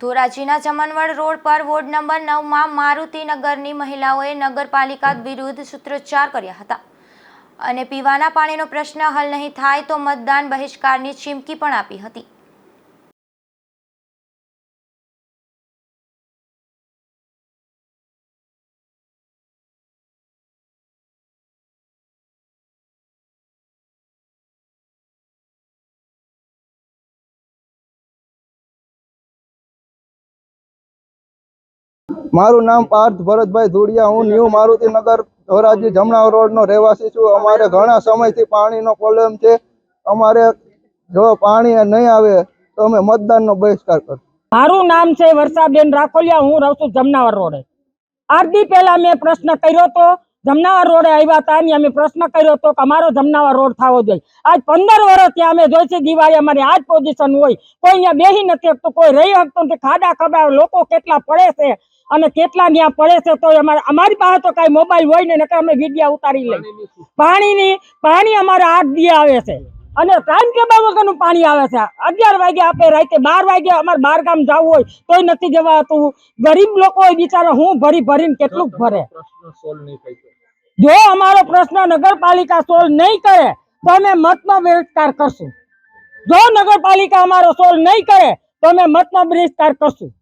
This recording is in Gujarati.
ધોરાજીના ચમનવડ રોડ પર વોર્ડ નંબર નવમાં મારુતિનગરની મહિલાઓએ નગરપાલિકા વિરુદ્ધ સૂત્રોચ્ચાર કર્યા હતા. અને પીવાના પાણીનો પ્રશ્ન હલ નહીં થાય તો મતદાન બહિષ્કારની ચીમકી પણ આપી હતી. મારું નામ પાર્થ ભરતભાઈ ધુડિયા. હું ન્યૂ મારુતિનગર ધોરાજી, જમણા રોડનો રહેવાસી છું. અમારે ઘણા સમયથી પાણીનો પ્રોબ્લેમ છે. અમારે જો પાણી નહીં આવે તો અમે મતદાનનો બહિષ્કાર કરશું. મારું નામ છે વર્ષાબેન રાખોલિયા. હું રહું છું જમનાવર રોડે. આઠ પહેલા મેં પ્રશ્ન કર્યો તો જમનાવર રોડે આવ્યા હતા અને અમે પ્રશ્ન કર્યો તો કે અમારો જમનાવર રોડ થવો જોઈએ. આજ પંદર વર્ષ ત્યાં અમે જોઈ છે દિવાળી અમારી આજ પોઝિશન હોય. કોઈ અહીંયા બેહી નથી શકતું, કોઈ રહી શકતું નથી. ખાડા ખબા લોકો કેટલા પડે છે. અને કેટલા ત્યાં પડે છે તો અમારે અમારી પાસે તો કાંઈ મોબાઈલ હોય ને નકર અમે વિડીયા ઉતારી લઈ પાણીની પાણી અમારે આઠ દી આવે છે. અને ટાઈમ ટેબલ વગરનું પાણી આવે છે. અગિયાર વાગે આપણે રાતે બાર વાગે અમારે બાર ગામ જવું હોય તોય નથી જવાતું. ગરીબ લોકો હોય બિચારા હું ભરી ભરીને કેટલું ભરે? જો અમારો પ્રશ્ન નગરપાલિકા સોલ્વ નહીં કરે તો અમે મતનો બહિષ્કાર કરશું. જો નગરપાલિકા અમારો સોલ્વ નહીં કરે તો અમે મતનો બહિષ્કાર કરશું.